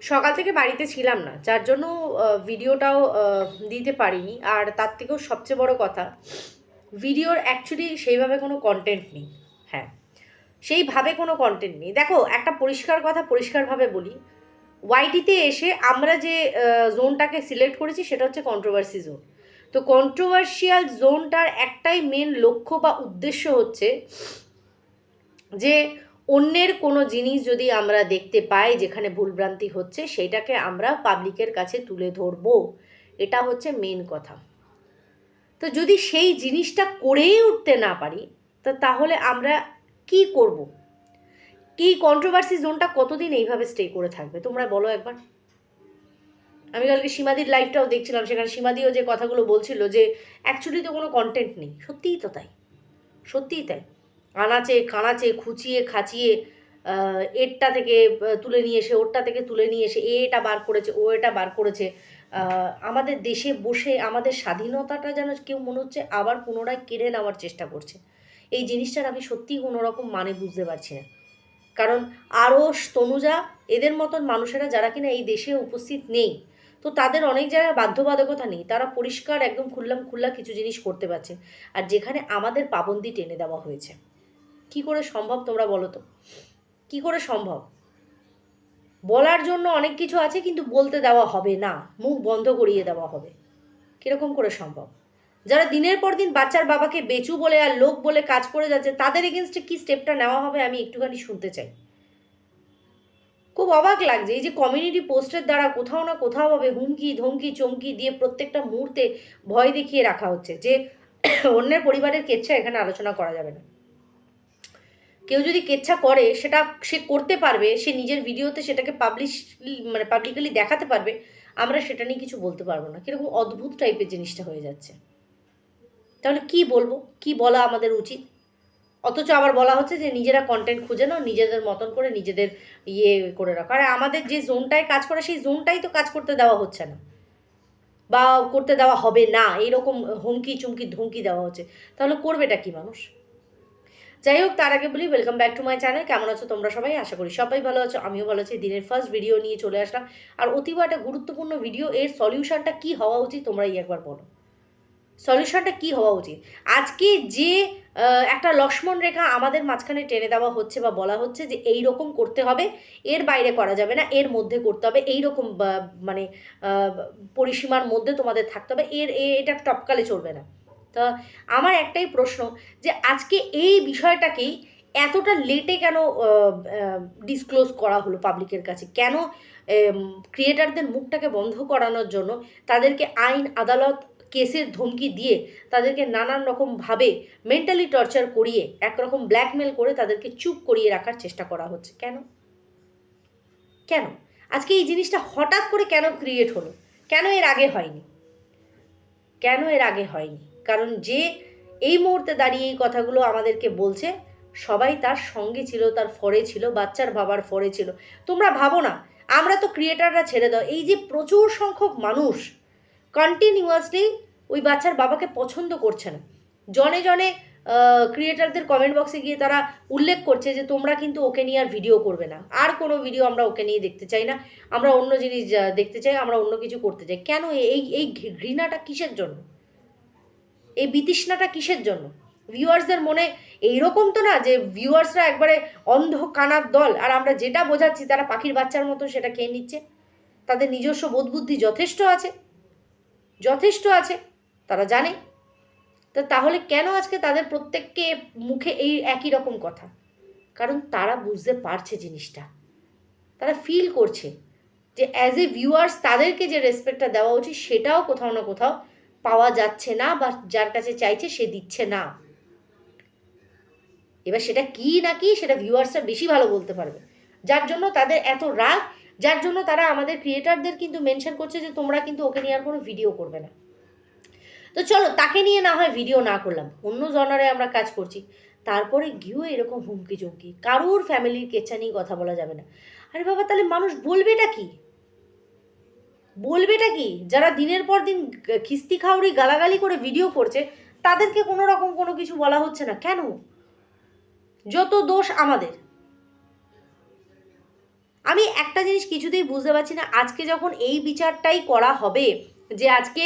সকাল থেকে বাড়িতে ছিলাম না, যার জন্য ভিডিওটাও দিতে পারিনি। আর তার থেকেও সবচেয়ে বড় কথা, ভিডিওর অ্যাকচুয়ালি সেইভাবে কোনো কন্টেন্ট নেই। হ্যাঁ সেইভাবে কোনো কন্টেন্ট নেই। দেখো, একটা পরিষ্কার কথা পরিষ্কারভাবে বলি। ওয়াইটিতে এসে আমরা যে জোনটাকে সিলেক্ট করেছি, সেটা হচ্ছে কন্ট্রোভার্সি জোন তো কন্ট্রোভার্সিয়াল জোনটার একটাই মেন লক্ষ্য বা উদ্দেশ্য হচ্ছে যে অন্যের কোনো জিনিস যদি আমরা দেখতে পাই যেখানে ভুলভ্রান্তি হচ্ছে, সেটাকে আমরা পাবলিকের কাছে তুলে ধরবো। এটা হচ্ছে মেন কথা। তো যদি সেই জিনিসটা করেই উঠতে না পারি, তো তাহলে আমরা কি করব? কি কন্ট্রোভার্সি জোনটা কতদিন এইভাবে স্টে করে থাকবে? তোমরা বলো একবার। আমি কালকে সীমাদির লাইভটাও দেখছিলাম, সেখানে সীমাদিও যে কথাগুলো বলছিল যে অ্যাকচুয়ালি তো কোনো কন্টেন্ট নেই। সত্যিই তো তাই। সত্যিই তাই। আনাচে কানাচে খুচিয়ে, খাচিয়ে এরটা থেকে তুলে নিয়ে এসে, ওরটা থেকে তুলে নিয়ে এসে এ এটা বার করেছে, ও এটা বার করেছে। আমাদের দেশে বসে আমাদের স্বাধীনতাটা যেন কেউ মনে হচ্ছে আবার পুনরায় কেড়ে নেওয়ার চেষ্টা করছে। এই জিনিসটার আমি সত্যিই কোনো রকম মানে বুঝতে পারছি না। কারণ আরও তনুজা, এদের মতন মানুষেরা যারা কিনা এই দেশে উপস্থিত নেই, তো তাদের অনেক জায়গায় বাধ্যবাধকতা নেই। তারা পরিষ্কার একদম খুললাম খুল্লা কিছু জিনিস করতে পারছে। আর যেখানে আমাদের পাবন্দি টেনে দেওয়া হয়েছে। কি করে সম্ভব তোমরা বলো তো? কি করে সম্ভব? বলার জন্য অনেক কিছু আছে কিন্তু বলতে দেওয়া হবে না। মুখ বন্ধ করিয়ে দেওয়া হবে। কীরকম করে সম্ভব? যারা দিনের পর দিন বাচ্চার বাবাকে বেচু বলে আর লোক বলে কাজ করে যাচ্ছে, তাদের এগেনস্টে কি স্টেপটা নেওয়া হবে আমি একটুখানি শুনতে চাই। খুব অবাক লাগছে, এই যে কমিউনিটি পোস্টের দ্বারা কোথাও না কোথাও হবে হুমকি, ধমকি, চমকি দিয়ে প্রত্যেকটা মুহূর্তে ভয় দেখিয়ে রাখা হচ্ছে যে অন্যের পরিবারের কেচ্ছা এখানে আলোচনা করা যাবে না। কেউ যদি কেচ্ছা করে, সেটা সে করতে পারবে, সে নিজের ভিডিওতে সেটাকে পাবলিশ মানে পাবলিকালি দেখাতে পারবে, আমরা সেটা নিয়ে কিছু বলতে পারব না। কীরকম অদ্ভুত টাইপের জিনিসটা হয়ে যাচ্ছে। তাহলে কি বলব? কি বলা আমাদের উচিত? অথচ আবার বলা হচ্ছে যে নিজেরা কন্টেন্ট খুঁজে নাও, নিজেদের মতন করে নিজেদের ইয়ে করে রাখো। আর আমাদের যে জোনটায় কাজ করে, সেই জোনটাই তো কাজ করতে দেওয়া হচ্ছে না। বা করতে দেওয়া হবে না এইরকম হুমকি চুমকি ধুমকি দেওয়া হচ্ছে। তাহলে করবেটা কি মানুষ? যাই হোক তার আগে বলি welcome back to my channel কেমন আছো তোমরা সবাই? আশা করি সবাই ভালো আছো, আমিও ভালো আছি। দিনের ফার্স্ট ভিডিও নিয়ে চলে আসলাম। আর অতিব একটা গুরুত্বপূর্ণ ভিডিও এর সলিউশনটা কি হওয়া উচিত তোমরাই একবার বলো। সলিউশনটা কি হওয়া উচিত? আজকে যে একটা লক্ষ্মণ রেখা আমাদের মাঝখানে টেনে দেওয়া হচ্ছে বা বলা হচ্ছে যে এই রকম করতে হবে, এর বাইরে করা যাবে না, এর মধ্যে করতে হবে এই রকম মানে পরিসীমার মধ্যে তোমাদের থাকতে হবে, এর এটা টপকালে চলবে না। তা আমার একটাই প্রশ্ন যে আজকে এই বিষয়টাকেই এতটা লেটে কেন ডিসক্লোজ করা হলো পাবলিকের কাছে? কেন ক্রিয়েটারদের মুখটাকে বন্ধ করানোর জন্য তাদেরকে আইন, আদালত কেসের ধমকি দিয়ে তাদেরকে নানান রকমভাবে মেন্টালি টর্চার করিয়ে, একরকম ব্ল্যাকমেল করে তাদেরকে চুপ করিয়ে রাখার চেষ্টা করা হচ্ছে? কেন? কেন? আজকে এই জিনিসটা হঠাৎ করে কেন ক্রিয়েট হলো? কেন এর আগে হয়নি? কেন এর আগে হয়নি? কারণ যে এই মুহূর্তে দাঁড়িয়ে এই কথাগুলো আমাদেরকে বলছে, সবাই তার সঙ্গে ছিল, তার ফরে ছিল, বাচ্চার বাবার ফরে ছিল। তোমরা ভাবো না, আমরা তো ক্রিয়েটাররা ছেড়ে দাও। এই যে প্রচুর সংখ্যক মানুষ কন্টিনিউয়াসলি ওই বাচ্চার বাবাকে পছন্দ করছে না। জনে জনে ক্রিয়েটারদের কমেন্ট বক্সে গিয়ে তারা উল্লেখ করছে যে, তোমরা কিন্তু ওকে নিয়ে আর ভিডিও করবে না। আর কোনো ভিডিও আমরা ওকে নিয়ে দেখতে চাই না। আমরা অন্য জিনিস দেখতে চাই, আমরা অন্য কিছু করতে চাই। কেন এই এই ঘৃণাটা কিসের জন্য? এই বিতৃষ্ণাটা কিসের জন্য? ভিউয়ার্সদের মনে এইরকম তো না যে ভিউয়ার্সরা একবারে অন্ধ কানার দল, আর আমরা যেটা বোঝাচ্ছি তারা পাখির বাচ্চার মতো সেটা খেয়ে নিচ্ছে। তাদের নিজস্ব বোধ বুদ্ধি যথেষ্ট আছে। যথেষ্ট আছে, তারা জানে। তো তাহলে কেন আজকে তাদের প্রত্যেককে মুখে এই একই রকম কথা? কারণ তারা বুঝতে পারছে জিনিসটা। তারা ফিল করছে যে অ্যাজ এ ভিউয়ার্স তাদেরকে যে রেসপেক্টটা দেওয়া উচিত সেটাও কোথাও না কোথাও পাওয়া যাচ্ছে না বা যার কাছে চাইছে সে দিচ্ছে না। এবার সেটা কি না কি সেটা ভিউয়ার্সরা বেশি ভালো বলতে পারবে। যার জন্য তাদের এত রাগ, যার জন্য তারা আমাদের ক্রিয়েটারদের কিন্তু মেনশন করছে যে তোমরা কিন্তু ওকে নিয়ে আর কোনো ভিডিও করবে না। তো চলো তাকে নিয়ে না হয় ভিডিও না করলাম, অন্য জনারে আমরা কাজ করছি। তারপরে গিয়েও এরকম হুমকি চুমকি কারুর ফ্যামিলির কেচ্ছা নিয়ে কথা বলা যাবে না। আরে বাবা, তাহলে মানুষ বলবেটা কি? বলবেটা কি? যারা দিনের পর দিন খিস্তি খাউরি গালাগালি করে ভিডিও করছে, তাদেরকে কোনো রকম কোনো কিছু বলা হচ্ছে না। কেন? যত দোষ আমাদের। আমি আমি একটা জিনিস কিছুতেই বুঝতে পারছি না, আজকে যখন এই বিচারটাই করা হবে, যে আজকে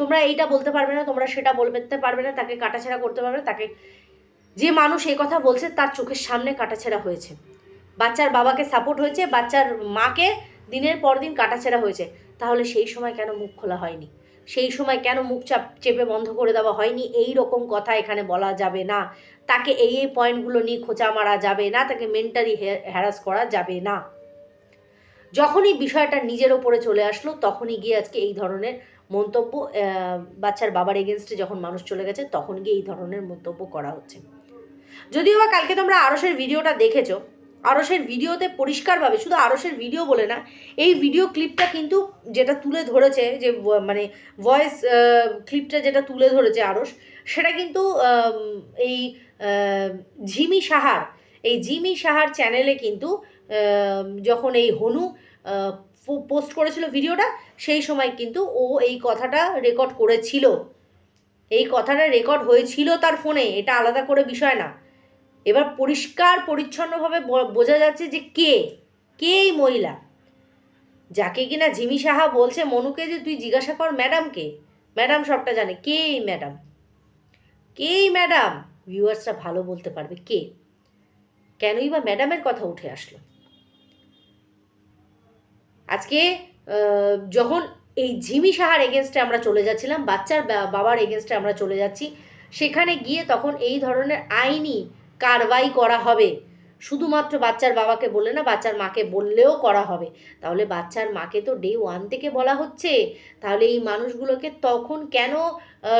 তোমরা এইটা বলতে পারবে না, তোমরা সেটা বলতে পারবে না, তাকে কাটাছেড়া করতে পারবে না, তাকে, যে মানুষ এই কথা বলছে, তার চোখের সামনে কাটাছেড়া হয়েছে। বাচ্চার বাবাকে সাপোর্ট হয়েছে, বাচ্চার মাকে দিনের পর দিন কাটাছেড়া হয়েছে। তাহলে সেই সময় কেন মুখ খোলা হয়নি? সেই সময় কেন মুখ চাপ চেপে বন্ধ করে দেওয়া হয়নি? এই রকম কথা এখানে বলা যাবে না। তাকে এই এই পয়েন্টগুলো নিয়ে খোঁচা মারা যাবে না, তাকে মেন্টালি হ্যারাস করা যাবে না। যখনই বিষয়টা নিজের ওপরে চলে আসলো, তখনই গিয়ে আজকে এই ধরনের মন্তব্য বাচ্চার বাবার এগেনস্টে যখন মানুষ চলে গেছে, তখন গিয়ে এই ধরনের মন্তব্য করা হচ্ছে। যদিও বা কালকে তোমরা আরসের ভিডিওটা দেখেছ আরসের ভিডিওতে পরিষ্কারভাবে, শুধু আরসের ভিডিও বলে না, এই ভিডিও ক্লিপটা কিন্তু যেটা তুলে ধরেছে, যে মানে ভয়েস ক্লিপটা যেটা তুলে ধরেছে আরস সেটা কিন্তু এই ঝিমি সাহার, এই জিমি সাহার চ্যানেলে কিন্তু যখন এই হনু পোস্ট করেছিল ভিডিওটা সেই সময় কিন্তু ও এই কথাটা রেকর্ড করেছিল। এই কথাটা রেকর্ড হয়েছিল তার ফোনে এটা আলাদা করে বিষয় না। এবার পরিষ্কার, পরিচ্ছন্নভাবে বোঝা যাচ্ছে যে কে কে এই মহিলা? যাকে কিনা ঝিমি সাহা বলছে, মনুকে যে তুই জিজ্ঞাসা কর ম্যাডামকে, ম্যাডাম সবটা জানে। কে এই ম্যাডাম? কে এই ম্যাডাম? ভিউয়ার্সরা ভালো বলতে পারবে কে। কেনই বা ম্যাডামের কথা উঠে আসলো। আজকে যখন এই ঝিমি সাহার এগেনস্টে আমরা চলে যাচ্ছিলাম, বাচ্চার বাবার এগেনস্টে আমরা চলে যাচ্ছি, সেখানে গিয়ে তখন এই ধরনের আইনি কারবাই করা হবে। শুধুমাত্র বাচ্চার বাবাকে বললে না, বাচ্চার মাকে বললেও করা হবে। তাহলে বাচ্চার মাকে তো ডে ওয়ান থেকে বলা হচ্ছে। তাহলে এই মানুষগুলোকে তখন কেন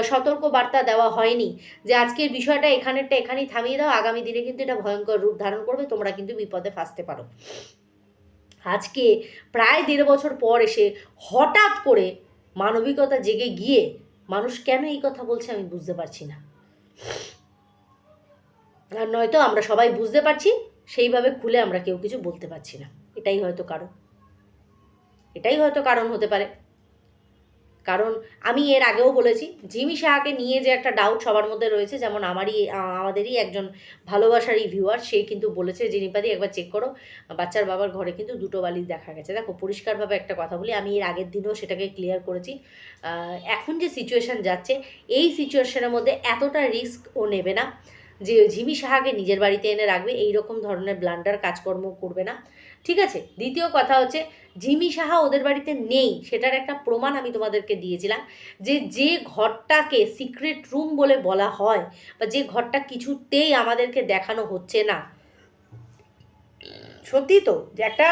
সতর্ক বার্তা দেওয়া হয়নি? যে আজকের বিষয়টা এখানেরটা এখানেই থামিয়ে দাও, আগামী দিনে কিন্তু এটা ভয়ঙ্কর রূপ ধারণ করবে, তোমরা কিন্তু বিপদে ফাঁসতে পারো। আজকে প্রায় দেড় বছর পর এসে হঠাৎ করে মানবিকতা জেগে গিয়ে মানুষ কেন এই কথা বলছে আমি বুঝতে পারছি না। আর নয়তো আমরা সবাই বুঝতে পারছি, সেইভাবে খুলে আমরা কেউ কিছু বলতে পারছি না। এটাই হয়তো কারণ। এটাই হয়তো কারণ হতে পারে। কারণ আমি এর আগেও বলেছি, জিমি সাহাকে নিয়ে যে একটা ডাউট সবার মধ্যে রয়েছে, যেমন আমারই, আমাদেরই একজন ভালোবাসার রিভিউয়ার সে কিন্তু বলেছে যে নিপাদি একবার চেক করো। বাচ্চার বাবার ঘরে কিন্তু দুটো বালিশ দেখা গেছে। দেখো, পরিষ্কারভাবে একটা কথা বলি, আমি এর আগের দিনও সেটাকে ক্লিয়ার করেছি। এখন যে সিচুয়েশান যাচ্ছে, এই সিচুয়েশনের মধ্যে এতটা রিস্ক ও নেবে না। যে ঝিমি সাহাকে নিজের বাড়িতে এনে রাখবে এই রকম ধরনের ব্লান্ডার কাজকর্ম করবে না। ঠিক আছে? দ্বিতীয় কথা হচ্ছে, ঝিমি সাহা ওদের বাড়িতে নেই, সেটার একটা প্রমাণ আমি তোমাদেরকে দিয়েছিলাম যে যে ঘরটাকে সিক্রেট রুম বলে বলা হয় বা যে ঘরটা কিছুতেই আমাদেরকে দেখানো হচ্ছে না। সত্যি তো, যে একটা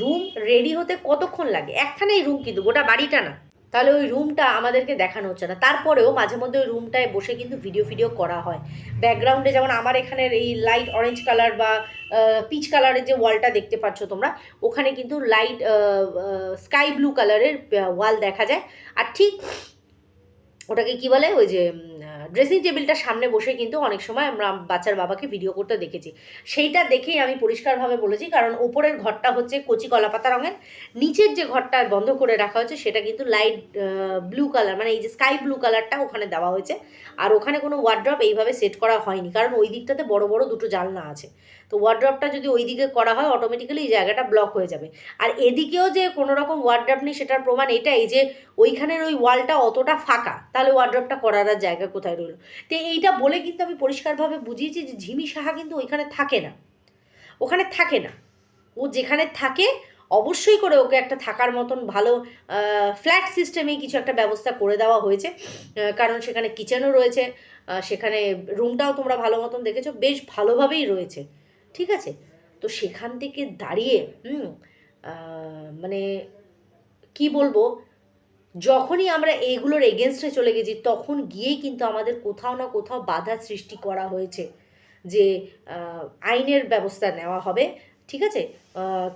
রুম রেডি হতে কতক্ষণ লাগে? একখানেই রুম কিন্তু, গোটা বাড়িটা না। তাহলে ওই রুমটা আমাদেরকে দেখানো হচ্ছে না। তারপরেও মাঝে মধ্যে ওই রুমটায় বসে কিন্তু ভিডিও ভিডিও করা হয়। ব্যাকগ্রাউন্ডে যেমন আমার এখানের এই লাইট অরেঞ্জ কালার বা পিচ কালারের যে ওয়ালটা দেখতে পাচ্ছ তোমরা, ওখানে কিন্তু লাইট স্কাই ব্লু কালারের ওয়াল দেখা যায়। আর ঠিক ওটাকে কি বলে? ওই যে ড্রেসিং টেবিলটার সামনে বসে কিন্তু অনেক সময় আমরা বাচ্চার বাবাকে ভিডিও করতে দেখেছি। সেইটা দেখেই আমি পরিষ্কারভাবে বলেছি, কারণ ওপরের ঘরটা হচ্ছে কচি কলাপাতা রঙের। নিচের যে ঘরটা বন্ধ করে রাখা হয়েছে, সেটা কিন্তু লাইট ব্লু কালার মানে এই যে স্কাই ব্লু কালারটা ওখানে দেওয়া হয়েছে। আর ওখানে কোনো ওয়ার্ড্রপ এইভাবে সেট করা হয়নি, কারণ ওই দিকটাতে বড় বড় দুটো জানলা আছে। তো ওয়ার্ড্রপটা যদি ওই দিকে করা হয় অটোমেটিক্যালি এই জায়গাটা ব্লক হয়ে যাবে। আর এদিকেও যে কোনো রকম ওয়ার্ড্রপ নেই, সেটার প্রমাণ এটাই যে ওইখানের ওই ওয়ালটা অতটা ফাঁকা, তাহলে ওয়ার্ড্রপটা করার আর জায়গা কোথায় রইল? তো এইটা বলে কিন্তু আমি পরিষ্কারভাবে বুঝিয়েছি যে ঝিমি সাহা কিন্তু ওইখানে থাকে না। ওখানে থাকে না। ও যেখানে থাকে, অবশ্যই করে ওকে একটা থাকার মতন ভালো ফ্ল্যাট সিস্টেমেই কিছু একটা ব্যবস্থা করে দেওয়া হয়েছে। কারণ সেখানে কিচেনও রয়েছে। সেখানে রুমটাও তোমরা ভালো মতন দেখেছ। বেশ ভালোভাবেই রয়েছে। ঠিক আছে? তো সেখান থেকে দাঁড়িয়ে, হুম মানে কি বলব? যখনই আমরা এইগুলোর এগেনস্টে চলে গেছি, তখন গিয়েই কিন্তু আমাদের কোথাও না কোথাও বাধা সৃষ্টি করা হয়েছে যে আইনের ব্যবস্থা নেওয়া হবে, ঠিক আছে?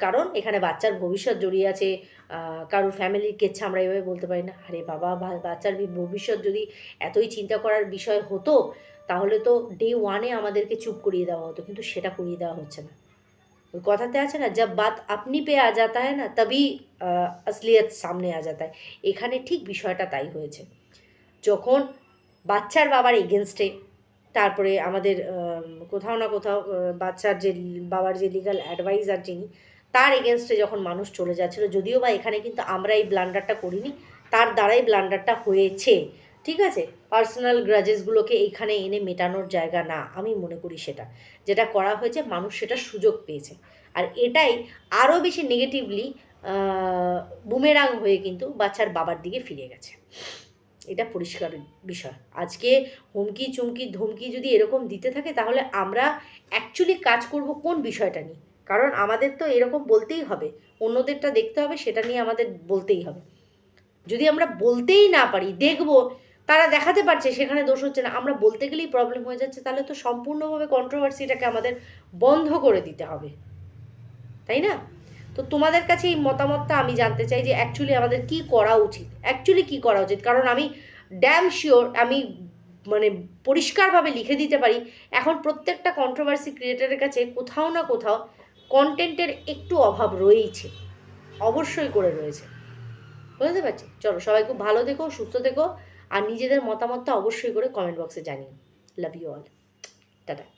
কারণ এখানে বাচ্চার ভবিষ্যৎ জড়িয়ে আছে কারোর ফ্যামিলির কেচ্ছা আমরা এভাবে বলতে পারি না। আরে বাবা বাচ্চার ভবিষ্যৎ যদি এতই চিন্তা করার বিষয় হতো তাহলে তো ডে ওয়ানে আমাদেরকে চুপ করিয়ে দেওয়া হতো, কিন্তু সেটা করিয়ে দেওয়া হচ্ছে না। ওই কথাতে আছে না, যা বাত আপনি পেয়ে আ যাতা হয় না, তবেই আসলিয়ত সামনে আ যাতা এখানে ঠিক বিষয়টা তাই হয়েছে। যখন বাচ্চার বাবার এগেনস্টে তারপরে আমাদের কোথাও না কোথাও বাচ্চার যে, বাবার যে লিগাল অ্যাডভাইজার যিনি, তার এগেনস্টে যখন মানুষ চলে যাচ্ছিল, যদিও বা এখানে কিন্তু আমরা এই ব্লান্ডারটা করিনি, তার দ্বারাই ব্লান্ডারটা হয়েছে। ঠিক আছে? পার্সোনাল গ্রাজেসগুলোকে এইখানে এনে মেটানোর জায়গা না, আমি মনে করি সেটা। যেটা করা হয়েছে, মানুষ সেটা সুযোগ পেয়েছে। আর এটাই আরও বেশি নেগেটিভলি বুমেরাং হয়ে কিন্তু বাচ্চার বাবার দিকে ফিরে গেছে। এটা পরিষ্কার বিষয়। আজকে হুমকি, চুমকি, ধমকি যদি এরকম দিতে থাকে, তাহলে আমরা অ্যাকচুয়ালি কাজ করব কোন বিষয়টা নিয়ে? কারণ আমাদের তো এরকম বলতেই হবে। অন্যদেরটা দেখতে হবে, সেটা নিয়ে আমাদের বলতেই হবে। যদি আমরা বলতেই না পারি, দেখব তারা দেখাতে পারছে, সেখানে দোষ হচ্ছে না। আমরা বলতে গেলেই প্রবলেম হয়ে যাচ্ছে। তাহলে তো সম্পূর্ণভাবে কন্ট্রোভার্সিটাকে আমাদের বন্ধ করে দিতে হবে। তাই না? তো তোমাদের কাছে এই মতামতটা আমি জানতে চাই যে অ্যাকচুয়ালি আমাদের কি করা উচিত? অ্যাকচুয়ালি কি করা উচিত? কারণ আমি ড্যাম শিওর আমি মানে পরিষ্কারভাবে লিখে দিতে পারি, এখন প্রত্যেকটা কন্ট্রোভার্সি ক্রিয়েটারের কাছে কোথাও না কোথাও কন্টেন্টের একটু অভাব রয়েইছে। অবশ্যই করে রয়েছে। বুঝতে পারছি? চলো সবাই খুব ভালো থেকো, সুস্থ থেকো। আর নিজেদের মতামতটা অবশ্যই করে কমেন্ট বক্সে জানিয়ে লাভ ইউ অল টাটা।